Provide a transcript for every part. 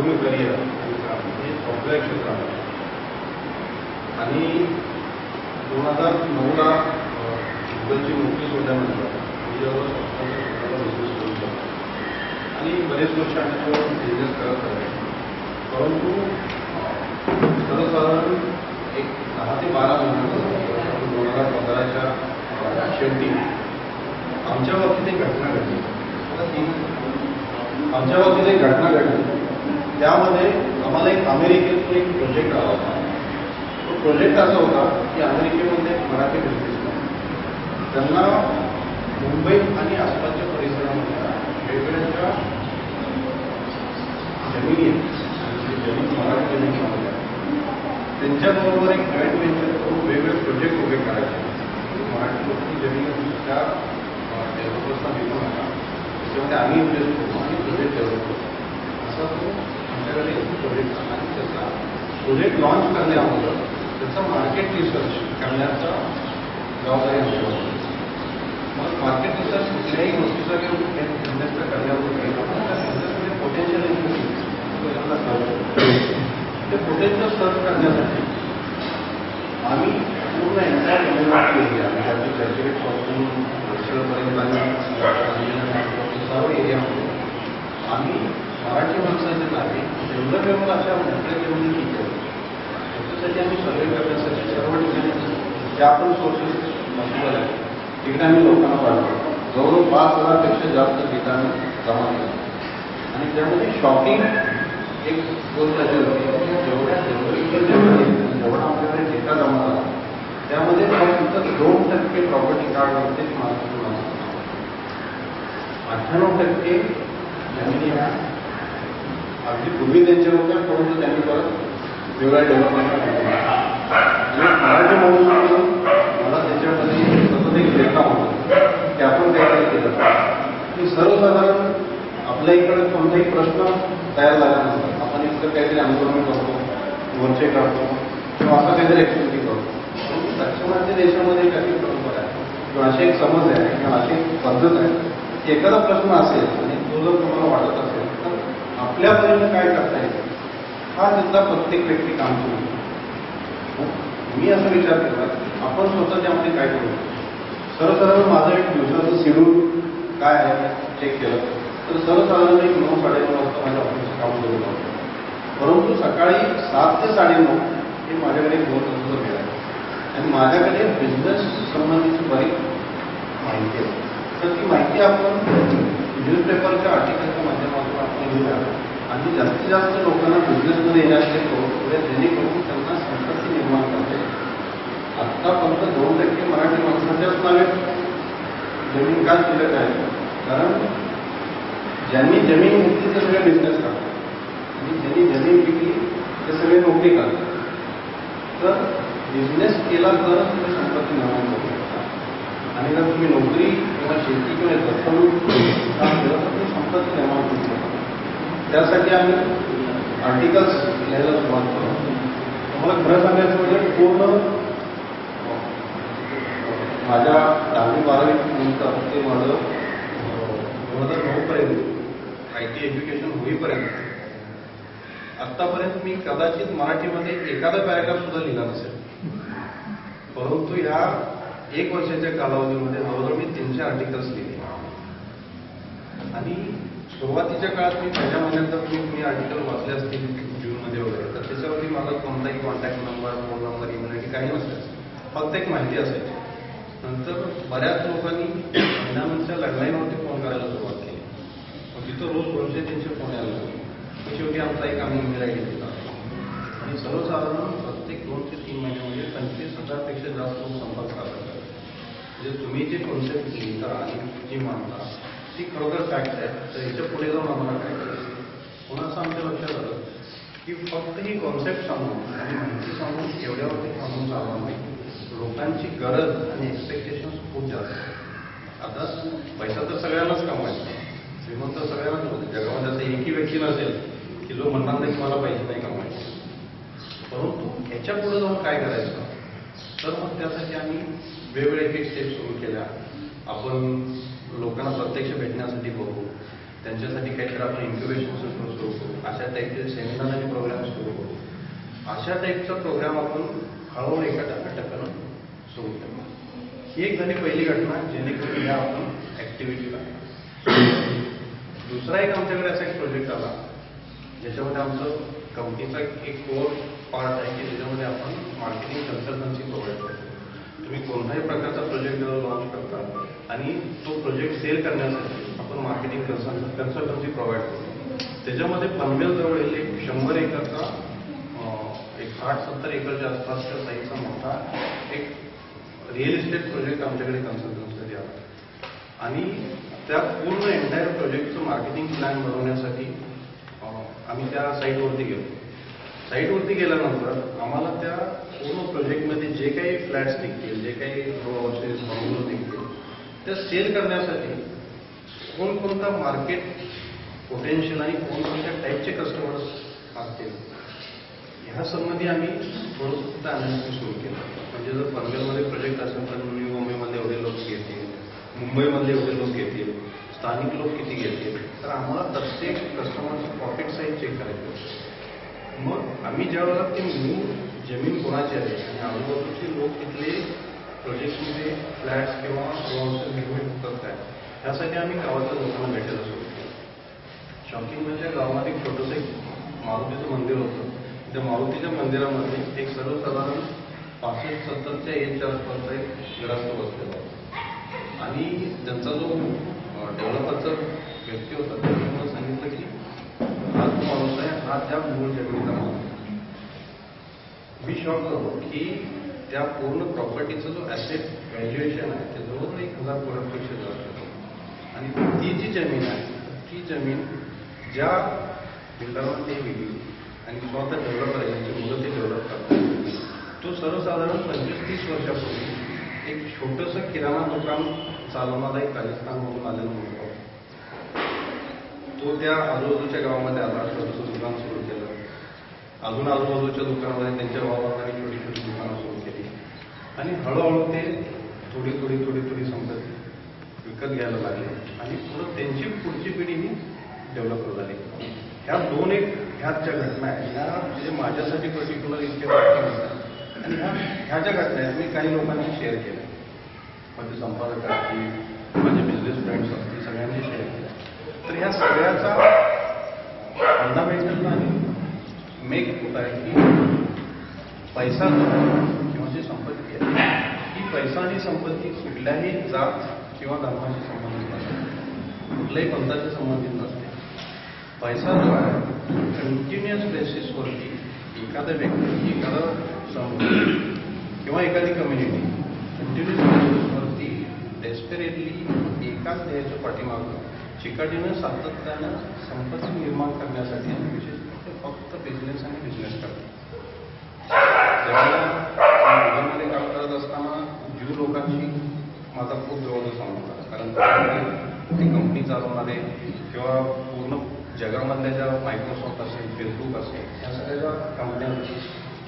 पूर्ण करिअर हे सॉफ्टवेअर क्षेत्रामध्ये आणि दोन हजार नऊला गुगलची नोकरी सोडल्यानंतर मी जेव्हा स्वतःच्या स्वतःचा बिझनेस करू शकतो आणि बरेच वर्ष आम्ही तो बिझनेस करत आहे परंतु सर्वसाधारण एक दहा ते बारा महिन्यानंतर दोन हजार पंधराच्या शेवटी आमच्या बाबतीत एक घटना घडली. आमच्या बाबतीत एक घटना घडली. त्यामध्ये आम्हाला एक अमेरिकेतून एक प्रोजेक्ट आला होता. तो प्रोजेक्ट असा होता की अमेरिकेमध्ये मराठी बिझनेसमॅन त्यांना मुंबई आणि आसपासच्या परिसरामधल्या वेगवेगळ्या जमिनी आहेत. जमीन मराठी जमीन त्यांच्याबरोबर एक जॉईंट व्हेंचर करून वेगवेगळे प्रोजेक्ट उभे करायचे. मराठी लोकची जमीन त्या डेव्हलपर्सना विकू नका त्याच्यामध्ये आम्ही इन्व्हेस्ट करतो आणि प्रोजेक्ट डेव्हलप करतो असा तो आमच्याकडे एक प्रोजेक्ट आला आणि त्याचा प्रोजेक्ट लॉन्च करण्यामुळं त्याचा मार्केट रिसर्च करण्याचा जबाबदारी आमच्यावर मग मार्केट रिसर्च कुठल्याही गोष्टीचा किंवा बिझनेसचा करण्यावर आपण त्या बिझनेसमध्ये पोटेन्शियल ते पोटेन्शियल सर्च करण्यासाठी आम्ही पूर्ण एंटायर डेव्हलपमेंट एरिया म्हणजे चर्चगेटपासून वर्षापर्यंत आणि सर्व एरियामध्ये आम्ही मराठी माणसाचे नावे डेव्हलपेबल अशा मोठ्या लेवलने केलं त्याच्यासाठी आम्ही सर्वे करण्यासाठी सर्व ठिकाणी ज्या पण सोर्सेस पॉसिबल आहे तिकडे आम्ही लोकांना पाठवतो. जवळजवळ पाच हजारपेक्षा जास्त ठिकाणी जमा केला आणि त्यामध्ये शॉपिंग एक गोष्ट अशी होती जेवढ्या डेव्हलपिंग जेवढा आपल्याकडे डेटा जमा झाला त्यामध्ये फक्त दोन टक्के प्रॉपर्टी कार्डवरतीच महाराष्ट्र अठ्ठ्याण्णव टक्के जमिनी ह्या अगदी पूर्वी त्यांच्या होत्या परंतु त्यांनी परत वेगळ्या डेव्हलपमेंट मराठी म्हणून मला त्याच्यामध्ये सतत एक लेखा होती. की आपण काहीतरी केलं. की सर्वसाधारण आपल्या इकडे कोणताही प्रश्न तयार झाला नसतो. आपण इतकं काहीतरी आंदोलन करतो मोर्चे काढतो किंवा असं काहीतरी ऍक्टिव्हिटी करतो. दक्षिणाच्या देशामध्ये काही परंपरा आहे किंवा अशी एक समज आहे किंवा अशी एक पद्धत आहे की एखादा प्रश्न असेल आणि तो जर तुम्हाला वाटत असेल आपल्यापर्यंत काय करता येईल? हा त्यांचा प्रत्येक व्यक्ती काम करू मी असा विचार केला आपण स्वतः त्यामध्ये काय करू? सर्वसाधारण माझं एक दिवसाचं शेड्यूल काय आहे? चेक केलं. तर सर्वसाधारण एक नऊ साडेनऊ वाजता माझ्या ऑफिसचं काम सुरू होतं परंतु सकाळी सात ते साडेनऊ हे माझ्याकडे दोन तासाचं वेळ आहे. आणि माझ्याकडे बिझनेस संबंधीची बरीच माहिती आहे. तर ती माहिती आपण न्यूजपेपरच्या आर्टिकलच्या माध्यमातून आपण घेऊया आणि जास्तीत जास्त लोकांना बिझनेसमध्ये येण्याचे करूया जेणेकरून त्यांना संपत्ती निर्माण करते. आत्ता फक्त दोन टक्के मराठी माणसाच्याच नावे जमीन का शिल्लक आहे कारण ज्यांनी जमीन घेतली ते सगळे बिझनेस करतात. आणि ज्यांनी जमीन विकली ते सगळे नोकरी करतात. तर बिझनेस केला तर तुम्ही संपत्ती निर्माण करू शकता. आणि जर तुम्ही नोकरी किंवा शेती किंवा दत्तन काम केलं तर तुम्ही संपत्ती निर्माण करू शकता. त्यासाठी आम्ही आर्टिकल्स लिहायला सुरुवात करू. तुम्हाला खरं सांगायचं म्हणजे पूर्ण माझ्या दहावी बारावी नंतर ते माझं दोन हजार नऊपर्यंत आय टी एज्युकेशन होईपर्यंत आत्तापर्यंत मी कदाचित मराठीमध्ये एखादा पॅराग्राफ सुद्धा लिहिला नसेल. परंतु ह्या एक वर्षाच्या कालावधीमध्ये जवळजवळ मी तीनशे आर्टिकल्स लिहिले. आणि सुरुवातीच्या काळात मी पहिल्या महिन्यात जर तुम्ही आर्टिकल वाचले असतील जूनमध्ये वगैरे. तर त्याच्यावरती माझा कोणताही contact number phone number email काही नसतं. फक्त एक माहिती असायची. नंतर बऱ्याच लोकांनी महिन्यानंतर लँडलाईनवरती फोन करायला सुरुवात केली. मग तिथं रोज दोनशे तीनशे फोन यायला लागले. मग शेवटी आमचा एक आम्ही ईमेल आय डी दिला आणि सर्वसाधारण प्रत्येक दोन ते तीन महिन्यामध्ये पंचवीस हजारपेक्षा जास्त संपर्क साधतात म्हणजे तुम्ही जे कॉन्सेप्ट लिहिता आणि जी मानता ती खरोखर फॅक्ट आहे. तर याच्यापुढे जाऊन आम्हाला काय करायचं? पुन्हा आमच्या लक्षात आलं? की फक्त ही कॉन्सेप्ट सांगून आणि माहिती सांगून एवढ्यावरती थांबून चालणार नाही लोकांची गरज आणि एक्सपेक्टेशन खूप जास्त आहे आता पैसा तर सगळ्यांनाच कमवायचा श्रीमंत सगळ्यांनाच होते. जगामध्ये असं एकही व्यक्ती नसेल की जो म्हणणार नाही की मला पैसे नाही कमवायचे. परंतु ह्याच्या पुढे जाऊन काय करायचं? तर मग त्यासाठी आम्ही वेगवेगळे एक स्टेप सुरू केल्या. आपण लोकांना प्रत्यक्ष भेटण्यासाठी बघू. त्यांच्यासाठी काहीतरी आपण इन्क्युबेशन सेंटर सुरू करू अशा टाईपचे सेमिनार आणि प्रोग्राम सुरू करू अशा टाईपचा प्रोग्राम आपण हळूहळू एका टप्प्याटप्प्यानं सुरू करू ही एक झाली पहिली घटना जेणेकरून या आपण ॲक्टिव्हिटीला दुसरा एक आमच्याकडे असा एक प्रोजेक्ट आला ज्याच्यामध्ये आमचं कंपनीचा एक कोर पार्ट आहे की ज्याच्यामध्ये आपण मार्केटिंग कन्सल्टन्सी प्रोव्हाइड करतो तुम्ही कोणताही प्रकारचा प्रोजेक्ट जेव्हा लॉन्च करता आणि तो प्रोजेक्ट सेल करण्यासाठी आपण मार्केटिंग कन्सल्ट कन्सल्टन्सी प्रोव्हाइड करतो. त्याच्यामध्ये पनवेलजवळील एक शंभर एकरचा एक साठ सत्तर एकरच्या आसपासच्या साईजचा मोठा एक रिअल इस्टेट प्रोजेक्ट आमच्याकडे कन्सल्टन्सीसाठी आला आणि त्या पूर्ण एंटायर प्रोजेक्टचं मार्केटिंग प्लॅन बनवण्यासाठी आम्ही त्या साईटवरती गेलो. साईटवरती गेल्यानंतर आम्हाला त्या पूर्ण प्रोजेक्टमध्ये जे काही फ्लॅट्स निघतील जे काही रो हाऊसेस बंगलो निघतील त्या सेल करण्यासाठी कोणकोणता मार्केट पोटेन्शियल आणि कोणकोणत्या टाईपचे कस्टमर्स असतील ह्या संबंधी आम्ही थोडंसुद्धा अनालिसिस सुरू केलं. म्हणजे जर पनवेलमध्ये प्रोजेक्ट असेल तर न्यू मुंबईमध्ये एवढे लोक घेतील मुंबईमध्ये एवढे लोक घेतील स्थानिक लोक किती घेतील तर आम्हाला प्रत्येक कस्टमरचं प्रॉफिट साईज चेक करायचं मग आम्ही ज्यावेळेला ते मूळ जमीन कोणाची आहे आणि आजूबाजूचे लोक तिथले प्रोजेक्टमध्ये फ्लॅट्स किंवा हाऊसेस निर्मित होतात काय? ह्यासाठी आम्ही गावातल्या लोकांना भेटायला सुरू केलं. शॉकिंग म्हणजे गावामध्ये एक छोटंसं एक मारुतीचं मंदिर होतं. त्या मारुतीच्या मंदिरामध्ये एक सर्वसाधारण पासष्ट सत्तरच्या एजच्या आसपासचा एक ग्रस्त बसलेला होता. आणि त्यांचा जो डेव्हलपरचा व्यक्ती होता त्यांनी मला सांगितलं की हा जो माणूस आहे हा त्या मूळ जमिनीचा माणूस मी शॉक झालो की त्या पूर्ण प्रॉपर्टीचं जो ॲसेट व्हॅल्युएशन आहे ते जवळजवळ एक हजार करोडपेक्षा जास्त आणि ती जी जमीन आहे ती जमीन ज्या बिल्डरला ते विकली आणि स्वतः डेव्हलपर आहे त्यांची मुलं ते डेव्हलप करतात तो सर्वसाधारण पंचवीस तीस वर्षापूर्वी एक छोटंसं किराणा दुकान चालवणारा एक राजस्थानमधून आलेला मुलगा होता. तो त्या आजूबाजूच्या गावामध्ये आला छोटंसं दुकान सुरू केलं अजून आजूबाजूच्या दुकानामध्ये त्यांच्या भावाने छोटी छोटी दुकानं सुरू आणि हळूहळू ते थोडी थोडी थोडी थोडी संपत्ती विकत घ्यायला लागले. आणि पुढं त्यांची पुढची पिढी ही डेव्हलप झाली ह्या दोन एक ह्या ज्या घटना आहेत. ह्या म्हणजे माझ्यासाठी पर्टिक्युलर इतके आणि ह्या ह्या ज्या घटना आहेत. मी काही लोकांनी शेअर केल्या. माझे संपादक असतील माझे बिझनेस फ्रेंड्स असतील सगळ्यांनी शेअर केल्या. तर ह्या सगळ्याचा फंडामेंटल आणि मेक होत आहे की पैसा जो जी संपत्ती आहे. ही पैसा आणि संपत्ती कुठल्याही जात किंवा धर्माशी संबंधित नसते. कुठल्याही पंथाशी संबंधित नसते. पैसा जो आहे कंटिन्युअस बेसिसवरती एखादा व्यक्ती एखादा समुदाय किंवा एखादी कम्युनिटी कंटिन्युअस बेसिसवरती डेस्परेटली एकाच ध्येयाच्या पाठीमागून चिकाटीनं सातत्यानं संपत्ती निर्माण करण्यासाठी आणि विशेष फक्त बिझनेस आणि बिझनेस करतात. गार्डनमध्ये काम करत असताना ज्यू लोकांशी माझा खूप जवळचा संबंध आहे कारण ते कंपनी चालवणारे किंवा पूर्ण जगामधल्या ज्या मायक्रोसॉफ्ट असेल फेसबुक असेल ह्या सगळ्या ज्या कंपन्या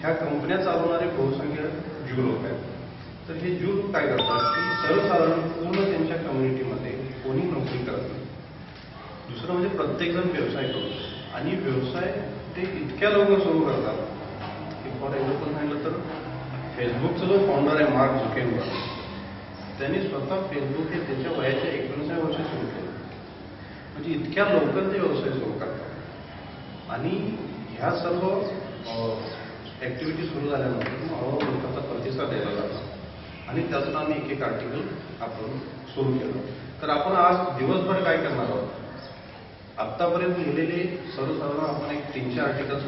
ह्या कंपन्या चालवणारे बहुसंख्य ज्यू लोक आहेत. तर हे ज्यू लोक काय करतात की सर्वसाधारण पूर्ण त्यांच्या कम्युनिटीमध्ये कोणी नोकरी करत नाही. दुसरं म्हणजे प्रत्येकजण व्यवसाय करतो. आणि व्यवसाय ते इतक्या लवकर सुरू करतात की फॉर एक्झाम्पल सांगितलं तर फेसबुकचा जो फाउंडर आहे मार्क झुकेंबर त्यांनी स्वतः फेसबुक हे त्याच्या वयाच्या एकोणीसाव्या वर्षी सुरू केलं. म्हणजे इतक्या लवकर ते व्यवसाय सुरू करतात. आणि ह्या सर्व ॲक्टिव्हिटी सुरू झाल्यानंतर हळूहळू लोकांचा प्रतिसाद द्यायला लागला. आणि त्यातून आम्ही एक एक आर्टिकल आपण सुरू केलं. तर आपण आज दिवसभर काय करणार आहोत? आत्तापर्यंत लिहिलेले सर्वसाधारण आपण एक तीनशे आर्टिकल्स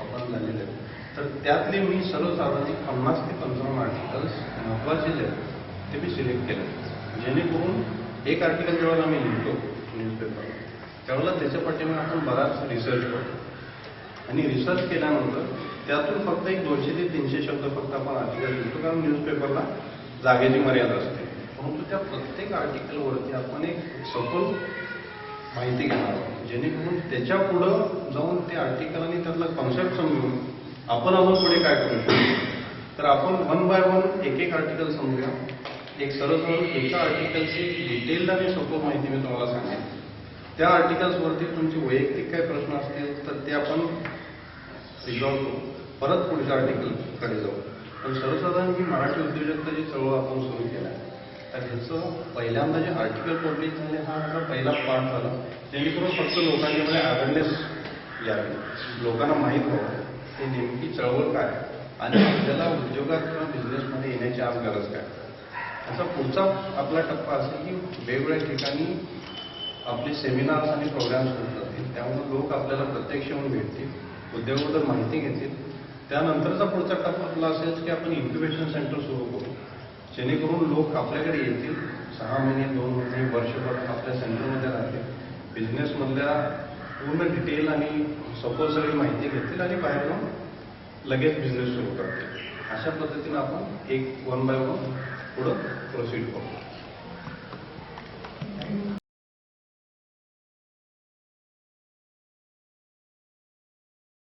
आपण झालेले आहेत. तर त्यातले मी सर्वसाधारण पन्नास ते पंचावन्न आर्टिकल्स महत्त्वाचे जे आहेत ते मी सिलेक्ट केले जेणेकरून एक आर्टिकल जेव्हा आम्ही लिहितो न्यूजपेपर त्यावेळेला त्याच्या पाठीमागे आपण बराच रिसर्च करतो आणि रिसर्च केल्यानंतर त्यातून फक्त एक दोनशे ते तीनशे शब्द फक्त आपण आर्टिकल लिहितो कारण न्यूजपेपरला जागेची मर्यादा असते. परंतु त्या प्रत्येक आर्टिकलवरती आपण एक सखोल माहिती घेणार आहोत. जेणेकरून त्याच्या पुढं जाऊन ते आर्टिकल आणि त्यातला कॉन्सेप्ट समजून आपण आपण पुढे काय करू शकतो? तर आपण वन बाय वन एक एक आर्टिकल समजूया. एक सरळ सरळ एका आर्टिकलची डिटेलला आणि सोपं माहिती मी तुम्हाला सांगेन. त्या आर्टिकल्सवरती तुमचे वैयक्तिक काही प्रश्न असतील तर ते आपण रिझॉल्व करू. परत पुढच्या आर्टिकलकडे जाऊ. पण सर्वसाधारण ही मराठी उद्योजकताची चळवळ आपण सुरू केला तर ह्याचं पहिल्यांदा जे आर्टिकल पब्लिश झाले हा माझा पहिला पार्ट झाला. जेणेकरून फक्त लोकांच्यामध्ये अवेअरनेस यावी. लोकांना माहीत व्हावं. ते नेमकी चळवळ काय आणि आपल्याला उद्योगात किंवा बिझनेसमध्ये येण्याची आज गरज काय? असा पुढचा आपला टप्पा असेल की वेगवेगळ्या ठिकाणी आपले सेमिनार्स आणि प्रोग्राम्स होत जातील त्यामुळे लोक आपल्याला प्रत्यक्ष येऊन भेटतील उद्योगाबद्दल माहिती घेतील. त्यानंतरचा पुढचा टप्पा आपला असेल की आपण इन्क्युबेशन सेंटर सुरू करू. जेणेकरून लोक आपल्याकडे येतील. सहा महिने दोन महिने वर्षभर आपल्या सेंटरमध्ये राहतील. बिझनेसमधल्या पूर्ण डिटेल आणि सखोल सगळी माहिती घेतील आणि बाहेर लगेच बिझनेस सुरू करतील. अशा पद्धतीनं आपण एक वन बाय वन पुढं प्रोसीड करू.